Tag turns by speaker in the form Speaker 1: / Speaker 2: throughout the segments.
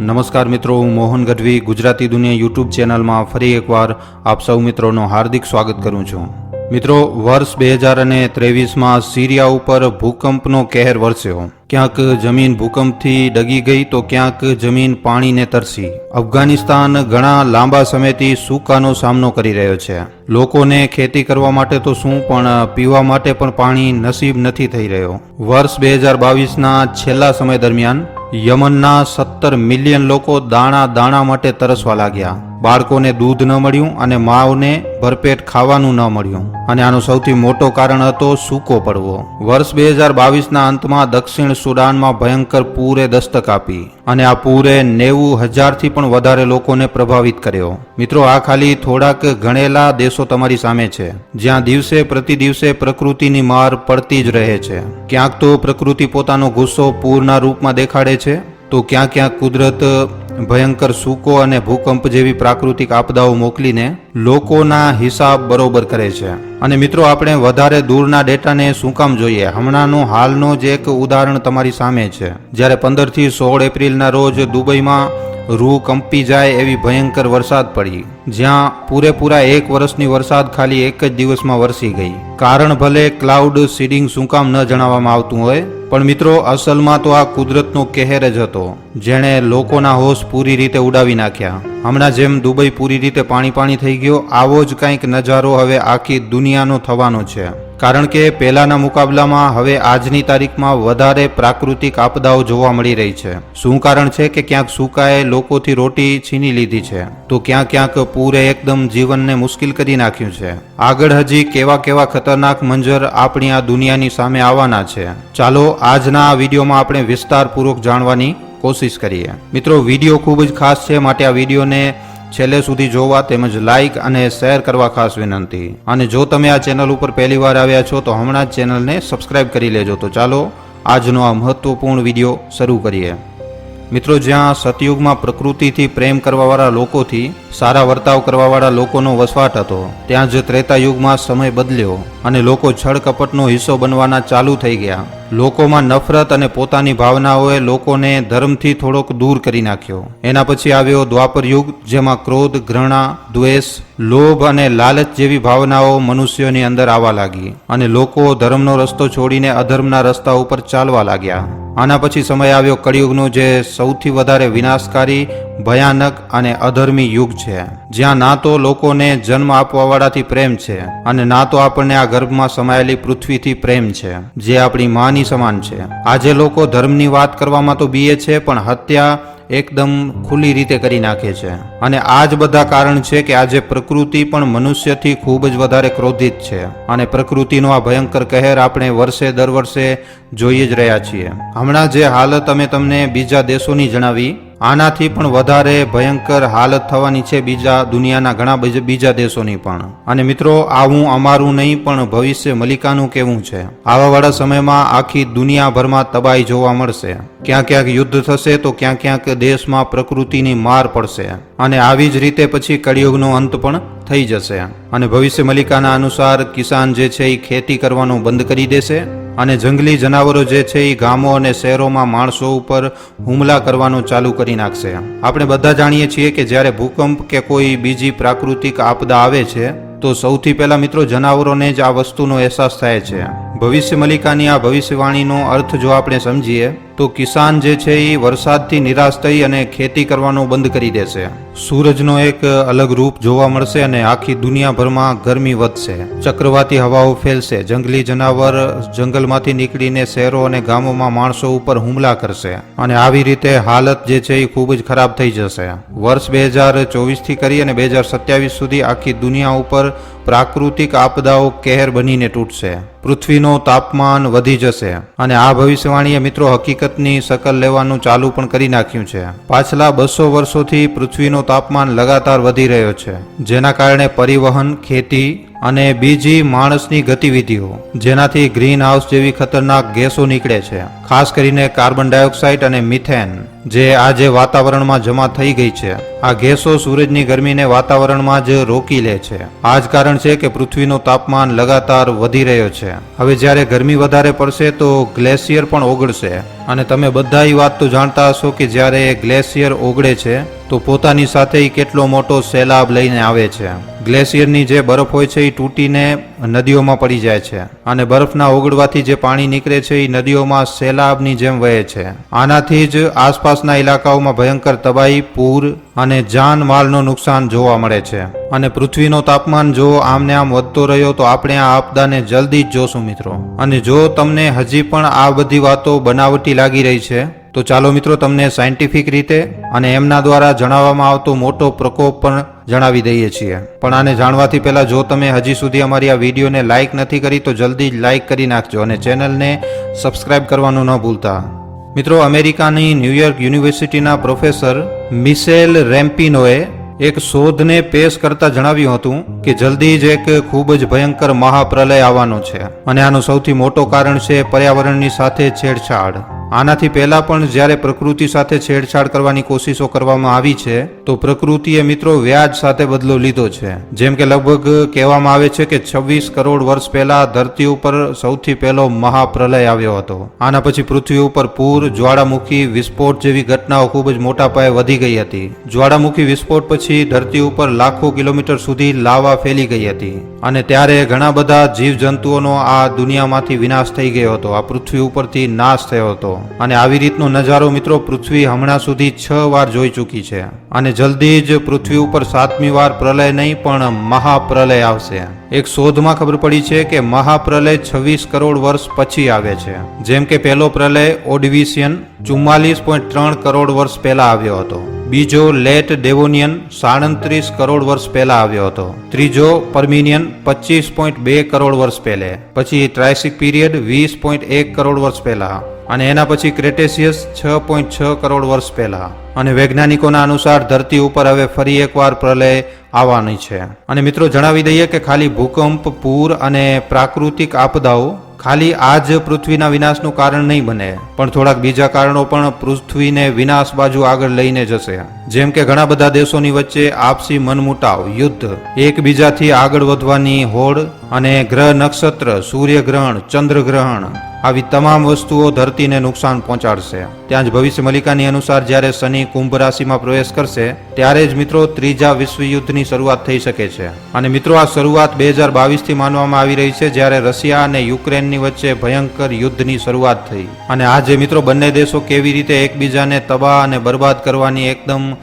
Speaker 1: નમસ્કાર મિત્રો, હું મોહન ગઢવી, ગુજરાતી દુનિયા યુટ્યુબ ચેનલમાં ફરી એકવાર આપ સૌ મિત્રોનું હાર્દિક સ્વાગત કરું છું. મિત્રો, વર્ષ બે હજાર અને ત્રેવીસમાં સિરિયા ઉપર ભૂકંપનો કહેર વરસ્યો. ક્યાંક જમીન ભૂકંપથી ડગી ગઈ તો ક્યાંક જમીન પાણીને તરસી. અફઘાનિસ્તાન ઘણા લાંબા સમયથી સૂકાનો સામનો કરી રહ્યો છે. લોકોને ખેતી કરવા માટે તો શું, પણ પીવા માટે પણ પાણી નસીબ નથી થઈ રહ્યો. વર્ષ બે હજાર બાવીસના છેલ્લા સમય દરમિયાન યમનના સત્તર મિલિયન લોકો દાણા દાણા માટે તરસવા લાગ્યા. બાળકોને દૂધ ન મળ્યું અને માઓને ભરપેટ ખાવાનું ન મળ્યું. અને આનો સૌથી મોટો કારણ હતો સૂકો પડવો. વર્ષ બે હજાર બાવીસના અંતમાં દક્ષિણ સુડાનમાં ભયંકર પૂરે દસ્તક આપી અને આ પૂરે નેવું હજારથી પણ વધારે લોકોને પ્રભાવિત કર્યો. મિત્રો, આ ખાલી થોડાક ગણેલા દેશો તમારી સામે છે. જ્યાં દિવસે પ્રતિ દિવસે પ્રકૃતિની માર પડતી જ રહે છે. ક્યાંક તો પ્રકૃતિ પોતાનો ગુસ્સો પૂરના રૂપમાં દેખાડે છે, તો ક્યાં ક્યાંક કુદરત, ભયંકર સૂકો અને ભૂકંપ જેવી પ્રાકૃતિક આપદાઓ મોકલીને લોકોના હિસાબ બરોબર કરે છે. અને મિત્રો, આપણે વધારે દૂરના ડેટાને શું કામ જોઈએ? હમણાંનો હાલનો જ એક ઉદાહરણ તમારી સામે છે. જ્યારે પંદરથી સોળ એપ્રિલના રોજ દુબઈમાં રૂ કંપી જાય એવી ભયંકર વરસાદ પડી. જ્યાં પૂરેપૂરા એક વર્ષની વરસાદ ખાલી એક જ દિવસમાં વરસી ગઈ. કારણ ભલે ક્લાઉડ સીડિંગ શું કામ ન જણાવવામાં આવતું હોય, પણ મિત્રો, અસલમાં તો આ કુદરતનો કહેર જ હતો, જેણે લોકોના હોશ પૂરી રીતે ઉડાવી નાખ્યા. હમણાં જેમ દુબઈ પૂરી રીતે પાણી પાણી થઈ ગયો, આવો જ કંઈક નજારો હવે આખી દુનિયાનો થવાનો છે. કારણ કે પહેલાના મુકાબલામાં હવે આજની તારીખમાં વધારે પ્રાકૃતિક આપદાઓ જોવા મળી રહી છે. શું કારણ છે કે ક્યાંક સુકાએ લોકોથી રોટી છીની લીધી છે? તો ક્યાંક ક્યાંક પૂરે એકદમ જીવનને મુશ્કેલ કરી નાખ્યું છે. આગળ હજી કેવા કેવા ખતરનાક મંજર આપણી આ દુનિયાની સામે આવવાના છે. ચાલો આજના આ વિડીયોમાં આપણે વિસ્તારપૂર્વક જાણવાની કોશિશ કરીએ. મિત્રો, વીડિયો ખૂબ જ ખાસ છે, માટે આ વિડીયોને છેલ્લે સુધી જોવા તેમજ લાઇક અને શેર કરવા ખાસ વિનંતી. અને જો તમે આ ચેનલ ઉપર પહેલી વાર આવ્યા છો, તો હમણાં જ ચેનલને સબસ્ક્રાઇબ કરી લેજો. તો ચાલો, આજનો આ મહત્વપૂર્ણ વીડિયો શરૂ કરીએ. મિત્રો, જ્યાં સતયુગમાં પ્રકૃતિથી પ્રેમ કરવાવાળા લોકોથી સારા વર્તાવ કરવાવાળા લોકોનો વસવાટ હતો, ત્યાં જ ત્રેતા યુગમાં સમય બદલ્યો અને લોકો છળ કપટનો હિસ્સો બનવાના ચાલુ થઈ ગયા. લોકોમાં નફરત અને પોતાની ભાવનાઓએ લોકોને ધર્મથી થોડોક દૂર કરી નાખ્યો. એના પછી આવ્યો દ્વાપર યુગ, જેમાં ક્રોધ, ઘૃણા, દ્વેષ, લોભ અને લાલચ જેવી ભાવનાઓ મનુષ્યોની અંદર આવવા લાગી અને લોકો ધર્મનો રસ્તો છોડીને અધર્મના રસ્તા ઉપર ચાલવા લાગ્યા. આના પછી સમય આવ્યો કળિયુગનો, જે સૌથી વધારે વિનાશકારી, ભયાનક અને અધર્મી યુગ છે. જ્યાં ના તો લોકોને જન્મ આપવાવાળાથી પ્રેમ છે અને ના તો આપણને આ ગર્ભમાં સમાયેલી પૃથ્વીથી પ્રેમ છે, જે આપણી માની સમાન છે. આજે લોકો ધર્મની વાત કરવામાં તો બીએ છે, પણ હત્યા એકદમ ખુલ્લી રીતે કરી નાખે છે. અને આ જ બધા કારણ છે કે આજે પ્રકૃતિ પણ મનુષ્યથી ખૂબ જ વધારે ક્રોધિત છે. અને પ્રકૃતિનો આ ભયંકર કહેર આપણે વર્ષે દર વર્ષે જોઈએ જ રહ્યા છીએ. હમણાં જે હાલત અમે તમને બીજા દેશોની જણાવી આનાથી પણ વધારે ભયંકર હાલત થવાની છે બીજા દુનિયાના ઘણા બીજા- દેશોની પણ. અને મિત્રો, આવું અમારું નહીં, પણ ભવિષ્ય મલિકાનું કેવું છે. આવાવાળા સમયમાં આખી દુનિયાભરમાં તબાહી જોવા મળશે. ક્યાં ક્યાંક યુદ્ધ થશે તો ક્યાં ક્યાંક દેશમાં પ્રકૃતિની માર પડશે. અને આવી જ રીતે પછી કળિયુગનો અંત પણ થઈ જશે. અને ભવિષ્ય મલિકાના અનુસાર કિસાન જે છે એ ખેતી કરવાનું બંધ કરી દેશે. અને જંગલી જનાવરો જે છે એ ગામો અને શહેરોમાં માણસો ઉપર હુમલા કરવાનું ચાલુ કરી નાખશે. આપણે બધા જાણીએ છીએ કે જ્યારે ભૂકંપ કે કોઈ બીજી પ્રાકૃતિક આપદા આવે છે, તો સૌથી પહેલા મિત્રો જનાવરોને જ આ વસ્તુનો અહેસાસ થાય છે. ભવિષ્ય મલિકાની આ ભવિષ્યવાણીનો અર્થ જો આપણે સમજીએ તો કિસાન જે છે એ વરસાદથી નિરાશ થઈ અને ખેતી કરવાનું બંધ કરી દેશે. સૂરજનો એક અલગ રૂપ જોવા મળશે અને આખી દુનિયાભરમાં ગરમી વધશે. ચક્રવાતી હવાઓ ફેલશે. જંગલી જનાવર જંગલમાંથી નીકળીને શહેરો અને ગામોમાં માણસો ઉપર હુમલા કરશે. અને આવી રીતે હાલત જે છે એ ખૂબ જ ખરાબ થઈ જશે. વર્ષ બે હજાર ચોવીસથી કરી અને બે હજાર સત્યાવીસ સુધી આખી દુનિયા ઉપર પ્રાકૃતિક આપદાઓ કહેર બનીને તૂટશે. પૃથ્વીનું તાપમાન વધી જશે. અને આ ભવિષ્યવાણીએ મિત્રો હકીકતની શકલ લેવાનું ચાલુ પણ કરી નાખ્યું છે. પાછલા બસો વર્ષોથી પૃથ્વીનું તાપમાન લગાતાર વધી રહ્યો છે, જેના કારણે પરિવહન, ખેતી અને બીજી માણસની ગતિવિધિઓ, જેનાથી ગ્રીન હાઉસ જેવી ખતરનાક ગેસો નીકળે છે. ખાસ કરીને કાર્બન ડાયોક્સાઇડ અને મિથેન, જે આજે વાતાવરણમાં જમા થઈ ગઈ છે. આ ગેસો સૂરજની ગરમીને વાતાવરણમાં જ રોકી લે છે. આ જ કારણ છે કે પૃથ્વીનું તાપમાન લગાતાર વધી રહ્યો છે. હવે જ્યારે ગરમી વધારે પડશે તો ગ્લેશિયર પણ ઓગળશે. અને તમે બધા એ વાત તો જાણતા હશો કે જ્યારે ગ્લેશિયર ઓગળે છે, તો પોતાની સાથે કેટલો મોટો સેલાબ લઈને આવે છે. ગ્લેશિયરની જે બરફ હોય છે, એ તૂટીને નદીઓમાં પડી જાય છે. અને બરફના ઓગળવાથી જે પાણી નીકળે છે, એ નદીઓમાં સેલાબની જેમ વહે છે. આનાથી જ આસપાસના ઇલાકાઓમાં ભયંકર તબાહી, પૂર અને જાનમાલનું નુકસાન જોવા મળે છે. અને પૃથ્વીનો તાપમાન જો આમને આમ વધતો રહ્યો, તો આપણે આ આપદાને જલ્દી જ જોશું મિત્રો. અને જો તમને હજી પણ આ બધી વાતો બનાવટી લાગી રહી છે, તો ચાલો મિત્રો તમને સાયન્ટિફિક રીતે અને એમના દ્વારા જણાવવામાં આવતો મોટો પ્રકોપ પણ જણાવી દઈએ છીએ. પણ આને જાણવાથી પહેલાં જો તમે હજી સુધી અમારી આ વિડીયોને લાઇક નથી કરી, તો જલ્દી જ લાઇક કરી નાખજો અને ચેનલને સબસ્ક્રાઇબ કરવાનું ન ભૂલતા. મિત્રો, અમેરિકાની ન્યુયોર્ક યુનિવર્સિટીના પ્રોફેસર મિસેલ રેમ્પિનોએ એક શોધને પેશ કરતા જણાવ્યું હતું કે જલ્દી જ એક ખૂબ જ ભયંકર મહાપ્રલય આવવાનો છે. અને આનું સૌથી મોટો કારણ છે પર્યાવરણની સાથે છેડછાડ. આનાથી પહેલા પણ જ્યારે પ્રકૃતિ સાથે છેડછાડ કરવાની કોશિશો કરવામાં આવી છે, તો પ્રકૃતિએ મિત્રો વ્યાજ સાથે બદલો લીધો છે. જેમ કે લગભગ કહેવામાં આવે છે કે છવ્વીસ કરોડ વર્ષ પહેલા ધરતી ઉપર સૌથી પહેલો મહાપ્રલય આવ્યો હતો. આના પછી પૃથ્વી ઉપર પૂર, જ્વાળામુખી, વિસ્ફોટ જેવી ઘટનાઓ ખૂબ જ મોટા પાયે વધી ગઈ હતી. જ્વાળામુખી, વિસ્ફોટ પછી ધરતી ઉપર લાખો કિલોમીટર સુધી લાવા ફેલી ગઈ હતી. અને ત્યારે ઘણા બધા જીવજંતુઓનો આ દુનિયામાંથી વિનાશ થઈ ગયો હતો. આ પૃથ્વી ઉપરથી નાશ થયો હતો. અને આવી રીતનો નજારો મિત્રો પૃથ્વી હમણાં સુધી છ વાર જોઈ ચૂકી છે. અને જલ્દી જ પૃથ્વી ઉપર સાતમી વાર પ્રલય નહીં, પણ મહાપ્રલય આવશે. એક શોધમાં ખબર પડી છે કે મહાપ્રલય છવ્વીસ કરોડ વર્ષ પછી આવે છે. જેમ કે પહેલો પ્રલય ઓડવિશિયન ચુમ્માલીસ પોઈન્ટ ત્રણ કરોડ વર્ષ પહેલા આવ્યો હતો. બીજો લેટ ડેવોનિયન સાડત્રીસ કરોડ વર્ષ પહેલા આવ્યો હતો. ત્રીજો પરમિનિયન પચીસ પોઈન્ટ બે કરોડ વર્ષ પહેલે. પછી ટ્રાયસિક પીરિયડ વીસ પોઈન્ટ એક કરોડ વર્ષ પહેલા. અને એના પછી ક્રેટેસિયસ છ પોઈન્ટ છ કરોડ વર્ષ પહેલા. અને વૈજ્ઞાનિકોના અનુસાર ધરતી ઉપર હવે ફરી એકવાર પ્રલય આવવાની છે. અને મિત્રો જણાવી દઈએ કે ખાલી ભૂકંપ, પૂર અને પ્રાકૃતિક આપદાઓ ખાલી આ જ પૃથ્વીના વિનાશનું કારણ નહીં બને, પણ થોડાક બીજા કારણો પણ પૃથ્વીને વિનાશ બાજુ આગળ લઈને જશે. જેમ કે ઘણા બધા દેશોની વચ્ચે આપસી મનમુટાવ, યુદ્ધ, એકબીજાથી આગળ વધવાની હોડ અને ગ્રહ નક્ષત્ર, સૂર્યગ્રહણ, ચંદ્રગ્રહણ આવી તમામ વસ્તુઓ ધરતીને નુકસાન પહોંચાડશે. ત્યાં જ ભવિષ્ય મલિકાની અનુસાર જ્યારે શનિ કુંભ રાશિમાં પ્રવેશ કરશે, ત્યારે જ મિત્રો ત્રીજા વિશ્વયુદ્ધની શરૂઆત થઈ શકે છે. અને મિત્રો, આ શરૂઆત બે હજાર બાવીસથી માનવામાં આવી રહી છે જ્યારે રશિયા અને યુક્રેનની વચ્ચે ભયંકર યુદ્ધની શરૂઆત થઈ. અને આજે મિત્રો, બંને દેશો કેવી રીતે એકબીજાને તબાહ અને બરબાદ કરવાની એકદમ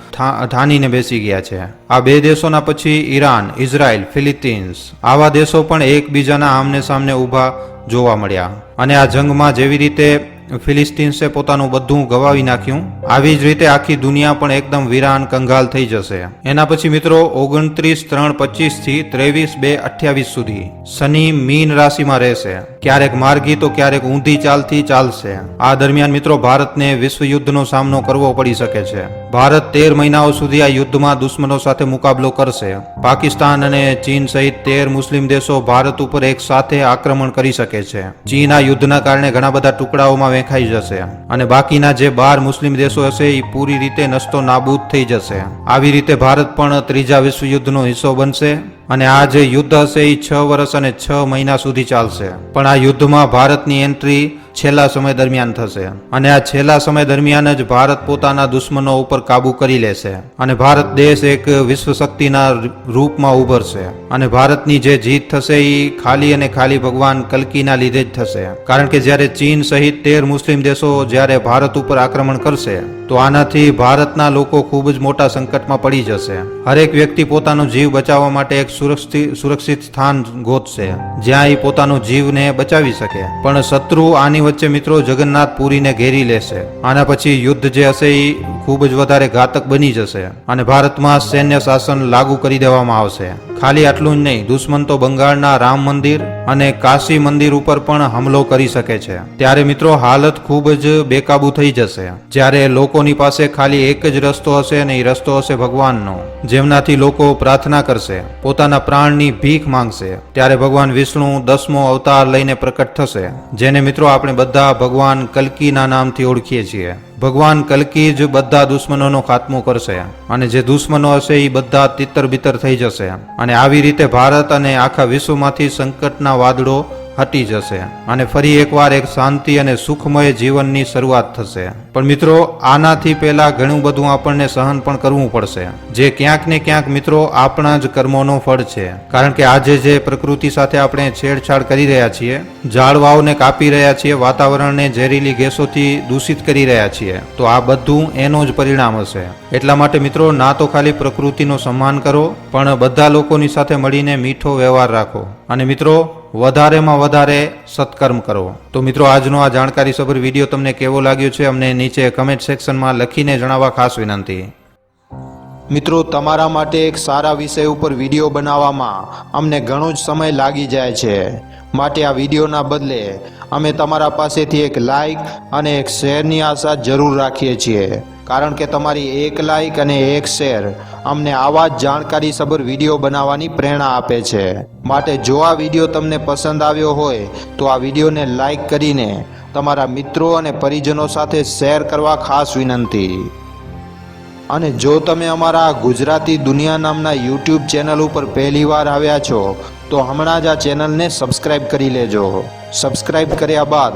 Speaker 1: ઠાનીને બેસી ગયા છે. આ બે દેશોના પછી ઈરાન, ઇઝરાયલ, ફિલિપિન્સ આવા દેશો પણ એકબીજાના આમને સામને ઊભા જોવા મળ્યા. અને આ જંગમાં જેવી રીતે ફિલિસ્તીન્સે પોતાનું બધું ગવાવી નાખ્યું. આવી જ રીતે આખી દુનિયા પણ એકદમ વિરાન કંગાલ થઈ જશે. એના પછી મિત્રો, ઓગણત્રીસ ત્રણ પચીસથી ત્રેવીસ બે અઠ્યાવીસ સુધી શનિ મીન રાશિમાં રહેશે. ક્યારેક માર્ગી તો ક્યારેક ઊંધી ચાલથી ચાલશે. આ દરમિયાન મિત્રો, ભારતને વિશ્વ યુદ્ધનો સામનો કરવો પડી શકે છે. ભારત તેર મહિનાઓ સુધી આ યુદ્ધમાં દુશ્મનો સાથે મુકાબલો કરશે. પાકિસ્તાન અને ચીન સહિત તેર મુસ્લિમ દેશો ભારત ઉપર એક સાથે આક્રમણ કરી શકે છે. ચીન આ યુદ્ધના કારણે ઘણા બધા ટુકડાઓમાં વેખાઈ જશે. અને બાકીના જે બાર મુસ્લિમ દેશો હશે એ પૂરી રીતે નસ્તો નાબૂદ થઈ જશે. આવી રીતે ભારત પણ ત્રીજા વિશ્વ યુદ્ધનો હિસ્સો બનશે અને આ જે યુદ્ધ હશે એ છ વર્ષ અને છ મહિના સુધી ચાલશે. પણ આ યુદ્ધમાં ભારતની એન્ટ્રી છેલ્લા સમય દરમિયાન થશે અને આ છેલ્લા સમય દરમિયાન જ ભારત પોતાના દુશ્મનો ઉપર કાબુ કરી લેશે અને ભારત દેશ એક વિશ્વ શક્તિના રૂપમાં ઉભરશે અને ભારતની જે જીત થશે એ ખાલી અને ખાલી ભગવાન કલ્કીના લીધે જ થશે. કારણ કે જ્યારે ચીન સહિત તેર મુસ્લિમ દેશો જ્યારે ભારત ઉપર આક્રમણ કરશે તો આનાથી ભારતના લોકો ખૂબ જ મોટા સંકટમાં પડી જશે. હરેક વ્યક્તિ પોતાનો જીવ બચાવવા માટે એક સુરક્ષિત સુરક્ષિત સ્થાન ગોતશે, જ્યાં એ પોતાનો જીવને બચાવી શકે. પણ શત્રુ આની વચ્ચે મિત્રો જગન્નાથ પુરીને ઘેરી લેશે. આના પછી યુદ્ધ જે હશે એ ખૂબ જ વધારે ઘાતક બની જશે અને ભારતમાં સૈન્ય શાસન લાગુ કરી દેવામાં આવશે. ખાલી આટલું જ નહીં, દુશ્મન તો બંગાળના રામ મંદિર અને કાશી મંદિર ઉપર પણ હુમલો કરી શકે છે. ત્યારે મિત્રો, હાલત ખૂબ જ બેકાબુ થઈ જશે. જ્યારે લોકોની પાસે ખાલી એક જ રસ્તો હશે અને એ રસ્તો હશે ભગવાનનો. જેમનાથી લોકો પ્રાર્થના કરશે, પોતાના પ્રાણની ભીખ માંગશે. ત્યારે ભગવાન વિષ્ણુ દસમો અવતાર લઈને પ્રકટ થશે. જેને મિત્રો, આપણે બધા ભગવાન કલ્કીના નામથી ઓળખીએ છીએ. ભગવાન કલકી જ બધા દુશ્મનોનો ખાત્મો કરશે અને જે દુશ્મનો હશે એ બધા તિત્તર બિત્તર થઈ જશે અને આવી રીતે ભારત અને આખા વિશ્વમાંથી સંકટના વાદળો હટી જશે. અને ફરી એકવાર એક શાંતિ અને સુખમય જીવનની શરૂઆત થશે. પણ મિત્રો, આનાથી પહેલા ઘણું બધું આપણને સહન પણ કરવું પડશે. જે ક્યાંક ને ક્યાંક મિત્રો આપણા જ કર્મોનો ફળ છે. કારણ કે આજે જે પ્રકૃતિ સાથે આપણે છેડછાડ કરી રહ્યા છીએ ઝાડવાઓને કાપી રહ્યા છીએ, વાતાવરણને ઝેરીલી ગેસોથી દૂષિત કરી રહ્યા છીએ, તો આ બધું એનો જ પરિણામ હશે. એટલા માટે મિત્રો, ના તો ખાલી પ્રકૃતિનો સન્માન કરો, પણ બધા લોકોની સાથે મળીને મીઠો વ્યવહાર રાખો. અને મિત્રો, વધારેમાં વધારે સત્કર્મ કરો. તો મિત્રો, આજનો આ જાણકારીસભર વીડિયો તમને કેવો લાગ્યો છે, અમને નીચે કમેન્ટ સેક્શનમાં લખીને જણાવવા ખાસ વિનંતી.
Speaker 2: મિત્રો, તમારા માટે એક સારા વિષય ઉપર વીડિયો બનાવવામાં અમને ઘણો જ સમય લાગી જાય છે. માટે આ વિડીયોના બદલે અમે તમારા પાસેથી એક લાઇક અને એક શેરની આશા જરૂર રાખીએ છીએ. કારણ કે તમારી એક લાઇક અને એક શેર અમને આવા જ જાણકારીસભર વીડિયો બનાવવાની પ્રેરણા આપે છે. માટે જો આ વીડિયો તમને પસંદ આવ્યો હોય, તો આ વિડીયોને લાઈક કરીને તમારા મિત્રો અને પરિજનો સાથે શેર કરવા ખાસ વિનંતી. અને જો તમે અમારા ગુજરાતી દુનિયા નામના યુટ્યુબ ચેનલ ઉપર પહેલીવાર આવ્યા છો, તો હમણાં જ આ ચેનલને સબસ્ક્રાઇબ કરી લેજો. સબસ્ક્રાઇબ કર્યા બાદ